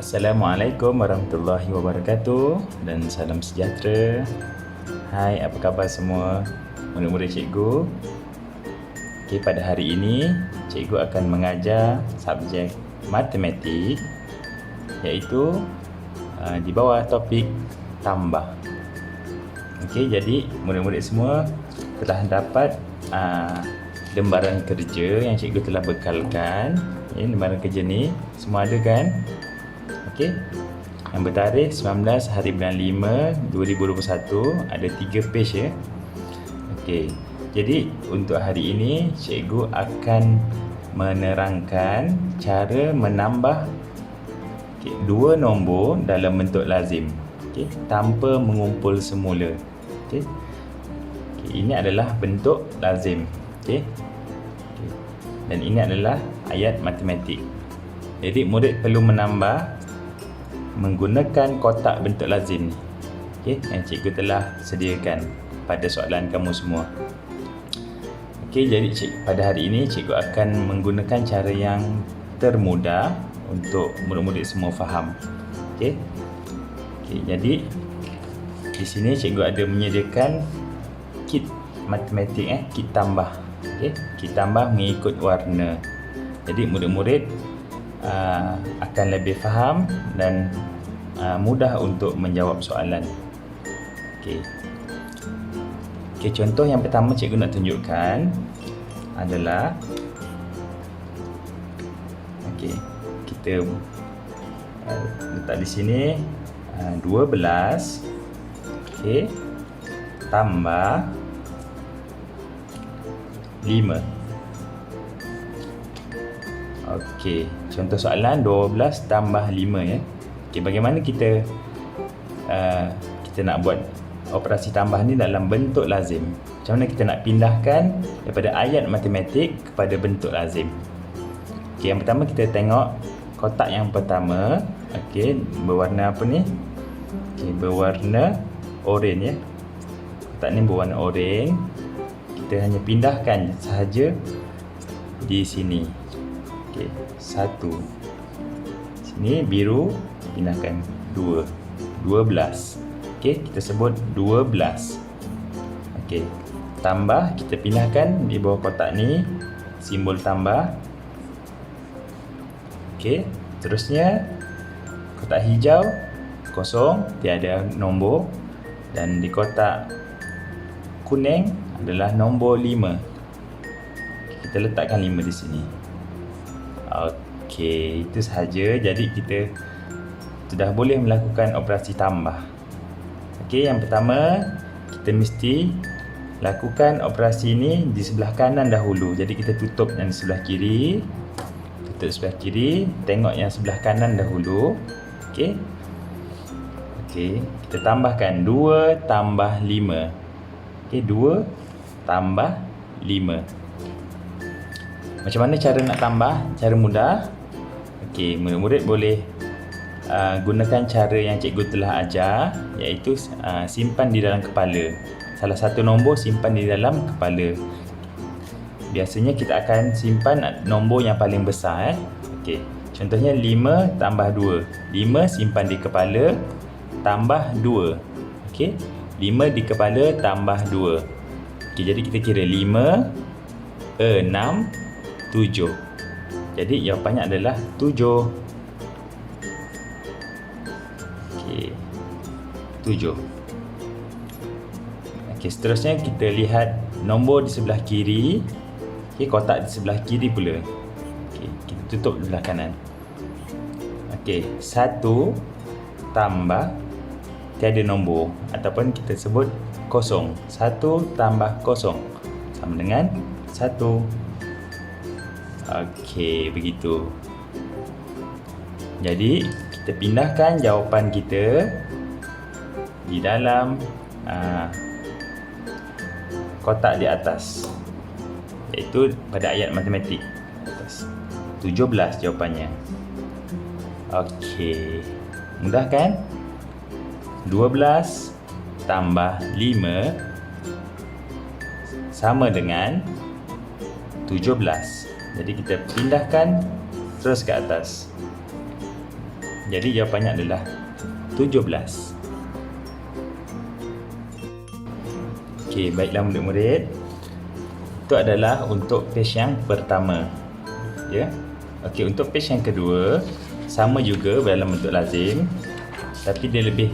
Assalamualaikum warahmatullahi wabarakatuh dan salam sejahtera. Hai, apa khabar semua? Murid-murid cikgu. Okey, pada hari ini cikgu akan mengajar subjek matematik iaitu uh, di bawah topik tambah. Okey, jadi murid-murid semua telah dapat uh, lembaran kerja yang cikgu telah bekalkan. Ya, lembaran kerja ni semua ada kan? Okey. Yang bertarikh 19 hari bulan 5 2021 ada 3 page ya. Okey. Jadi untuk hari ini cikgu akan menerangkan cara menambah okay, dua nombor dalam bentuk lazim. Okey, tanpa mengumpul semula. Okey. Okay, ini adalah bentuk lazim. Okey. Okay. Dan ini adalah ayat matematik. Jadi murid perlu menambah menggunakan kotak bentuk lazim ni. Okey, yang cikgu telah sediakan pada soalan kamu semua. Okey, jadi cik, pada hari ini cikgu akan menggunakan cara yang termudah untuk murid-murid semua faham. Okey. Okey, jadi di sini cikgu ada menyediakan kit matematik eh, kit tambah. Okey, kit tambah mengikut warna. Jadi murid-murid uh, akan lebih faham dan uh, mudah untuk menjawab soalan. Okey. Okey, contoh yang pertama cikgu nak tunjukkan adalah Okey, kita uh, letak di sini uh, 12 okey tambah 5 Okey, contoh soalan 12 tambah 5 ya. Okey, bagaimana kita uh, kita nak buat operasi tambah ni dalam bentuk lazim? Macam mana kita nak pindahkan daripada ayat matematik kepada bentuk lazim? Okey, yang pertama kita tengok kotak yang pertama. Okey, berwarna apa ni? Okey, berwarna oranye ya. Kotak ni berwarna oranye. Kita hanya pindahkan sahaja di sini. Okey, satu. Sini biru pindahkan dua. Dua belas. Okey, kita sebut dua belas. Okey, tambah kita pindahkan di bawah kotak ni simbol tambah. Okey, terusnya kotak hijau kosong tiada nombor dan di kotak kuning adalah nombor lima. Kita letakkan lima di sini. Okey, itu sahaja. Jadi kita sudah boleh melakukan operasi tambah. Okey, yang pertama kita mesti lakukan operasi ini di sebelah kanan dahulu. Jadi kita tutup yang sebelah kiri. Tutup sebelah kiri, tengok yang sebelah kanan dahulu. Okey. Okey, kita tambahkan 2 tambah 5. Okey, 2 tambah 5. Macam mana cara nak tambah? Cara mudah. Okey, murid-murid boleh uh, gunakan cara yang cikgu telah ajar iaitu uh, simpan di dalam kepala. Salah satu nombor simpan di dalam kepala. Biasanya kita akan simpan nombor yang paling besar eh. Okey. Contohnya 5 tambah 2. 5 simpan di kepala tambah 2. Okey. 5 di kepala tambah 2. Okey, jadi kita kira 5 6 tujuh. Jadi jawapannya adalah tujuh. Okey. Tujuh. Okey, seterusnya kita lihat nombor di sebelah kiri. Okey, kotak di sebelah kiri pula. Okey, kita tutup di sebelah kanan. Okey, satu tambah tiada nombor ataupun kita sebut kosong. Satu tambah kosong sama dengan satu. Okey, begitu. Jadi, kita pindahkan jawapan kita di dalam uh, kotak di atas. Iaitu pada ayat matematik atas. 17 jawapannya. Okey. Mudah kan? 12 tambah 5 sama dengan 17. Jadi kita pindahkan terus ke atas. Jadi jawapannya adalah 17. Okey, baiklah murid-murid. Itu adalah untuk page yang pertama. Ya. Okey, untuk page yang kedua sama juga dalam bentuk lazim tapi dia lebih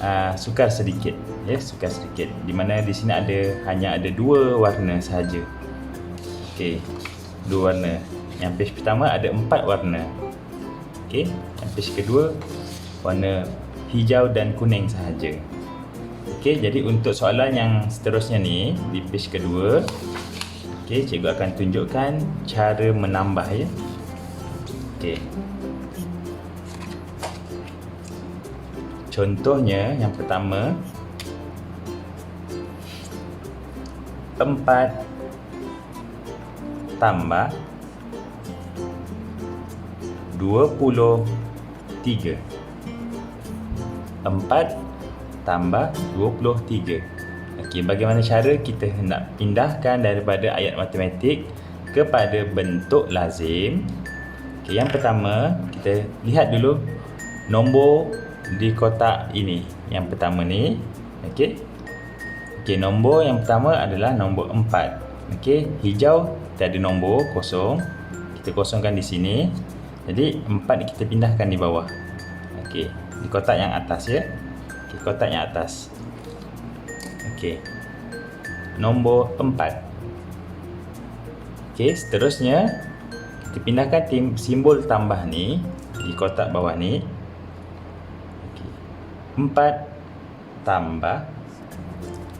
uh, sukar sedikit ya sukar sedikit di mana di sini ada hanya ada dua warna sahaja okey dua warna. Yang page pertama ada empat warna. Okey yang page kedua warna hijau dan kuning sahaja. Okey jadi untuk soalan yang seterusnya ni di page kedua okey cikgu akan tunjukkan cara menambah ya. Okey. Contohnya yang pertama empat tambah dua puluh tiga. Empat tambah dua puluh tiga. Okey, bagaimana cara kita hendak pindahkan daripada ayat matematik kepada bentuk lazim? Okey, yang pertama kita lihat dulu nombor di kotak ini. Yang pertama ni okey. Okey nombor yang pertama adalah nombor 4 okey hijau kita ada nombor kosong. Kita kosongkan di sini. Jadi 4 kita pindahkan di bawah. Okey di kotak yang atas ya. Okey kotak yang atas. Okey nombor 4 okey seterusnya kita pindahkan tim simbol tambah ni di kotak bawah ni. 4 tambah.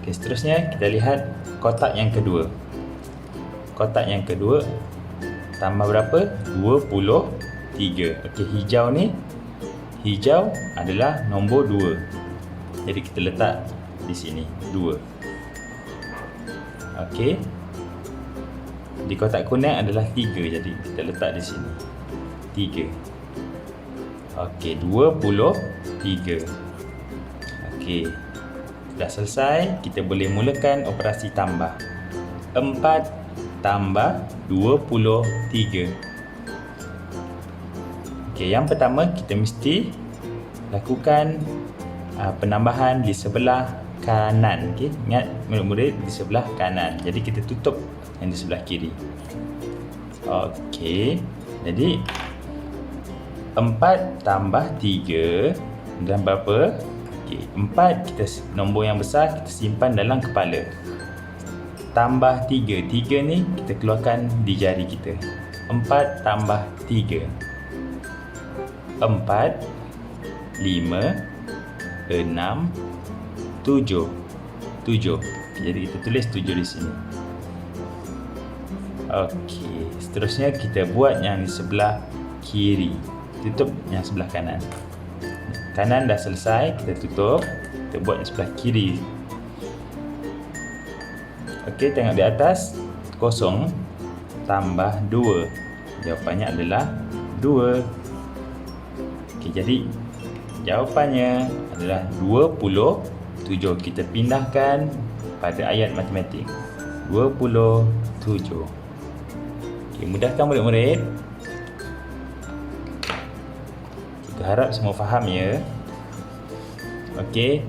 Okay, seterusnya kita lihat kotak yang kedua kotak yang kedua tambah berapa? 23 okey hijau ni hijau adalah nombor 2 jadi kita letak di sini 2 okey. Di kotak kuning adalah 3 jadi kita letak di sini 3 okey 23 Okey. Dah selesai, kita boleh mulakan operasi tambah. 4 tambah 23. Okey, yang pertama kita mesti lakukan uh, penambahan di sebelah kanan. Okey, ingat murid-murid di sebelah kanan. Jadi kita tutup yang di sebelah kiri. Okey. Jadi 4 tambah 3 dan berapa? Okey, empat kita nombor yang besar kita simpan dalam kepala. Tambah tiga, tiga ni kita keluarkan di jari kita. Empat tambah tiga. Empat, lima, enam, tujuh. Tujuh. Jadi kita tulis tujuh di sini. Okey, seterusnya kita buat yang di sebelah kiri. Tutup yang sebelah kanan kanan dah selesai kita tutup kita buat yang sebelah kiri Okey, tengok di atas. Kosong tambah 2 jawapannya adalah 2 Okey, jadi jawapannya adalah 27 kita pindahkan pada ayat matematik. 27 Okey, mudahkan murid-murid. Harap semua faham ya. Okey.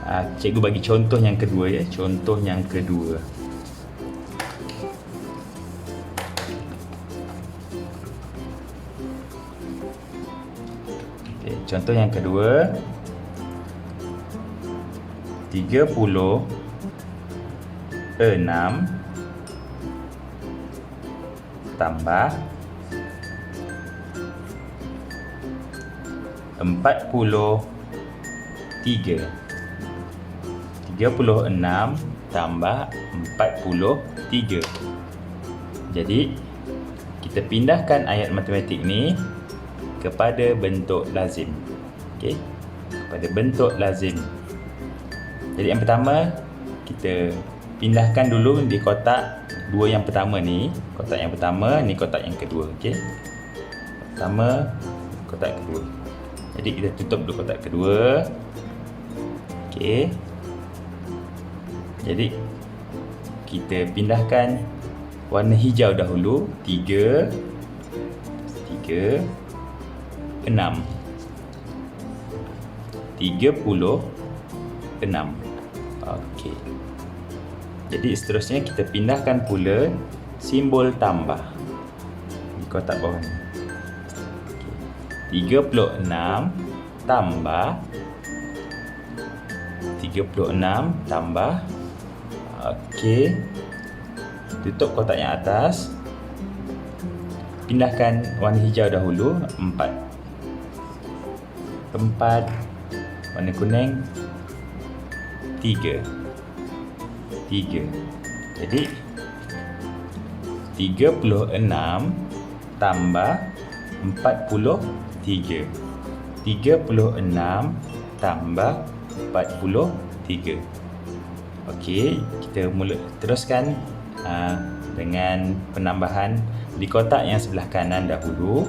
Uh, cikgu bagi contoh yang kedua ya. Contoh yang kedua. Okay, contoh yang kedua. 36 tambah empat puluh tiga tiga puluh enam tambah empat puluh tiga. Jadi kita pindahkan ayat matematik ni kepada bentuk lazim. Okey? Kepada bentuk lazim. Jadi yang pertama kita pindahkan dulu di kotak dua yang pertama ni. Kotak yang pertama ni kotak yang kedua okey? Pertama kotak kedua. Jadi kita tutup dulu kotak kedua. Okey. Jadi kita pindahkan warna hijau dahulu. Tiga. Tiga. enam. Tiga puluh enam. Okey. Jadi seterusnya kita pindahkan pula simbol tambah di kotak bawah ni. Puluh enam tambah tiga puluh enam tambah Okey. Tutup kotak yang atas. Pindahkan warna hijau dahulu, empat. Empat. Warna kuning, tiga. Tiga. Jadi, tiga puluh enam tambah empat puluh tiga. Tiga puluh enam tambah empat puluh tiga. Okey, kita mula teruskan uh, dengan penambahan di kotak yang sebelah kanan dahulu.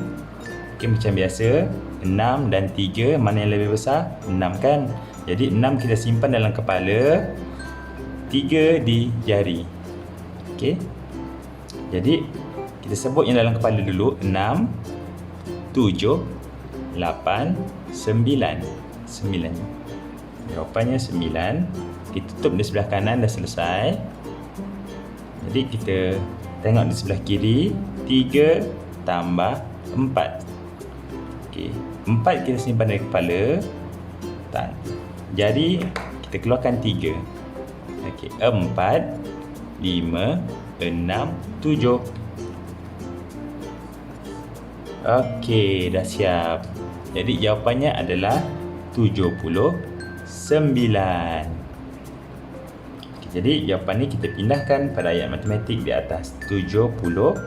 Okey, macam biasa, 6 dan 3 mana yang lebih besar? 6 kan? Jadi 6 kita simpan dalam kepala, 3 di jari. Okey. Jadi kita sebut yang dalam kepala dulu 6 7 8 9 9 Jawapannya 9 Kita tutup di sebelah kanan dah selesai Jadi kita tengok di sebelah kiri 3 tambah 4 Okey, 4 kita simpan dari kepala tak. Jadi kita keluarkan 3 Okey, 4 5 6 7 Okey, dah siap. Jadi jawapannya adalah 79. Jadi jawapan ni kita pindahkan pada ayat matematik di atas. 79.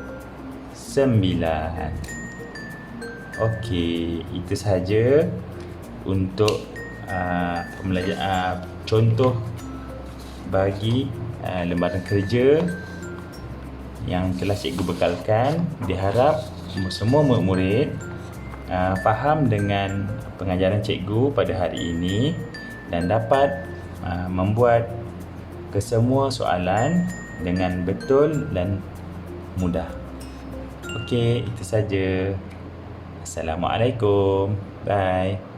Okey, itu sahaja untuk uh, pembelajaran uh, contoh bagi uh, lembaran kerja yang telah cikgu bekalkan. Diharap semua murid-murid uh, faham dengan pengajaran cikgu pada hari ini dan dapat uh, membuat kesemua soalan dengan betul dan mudah. Okey, itu saja. Assalamualaikum. Bye.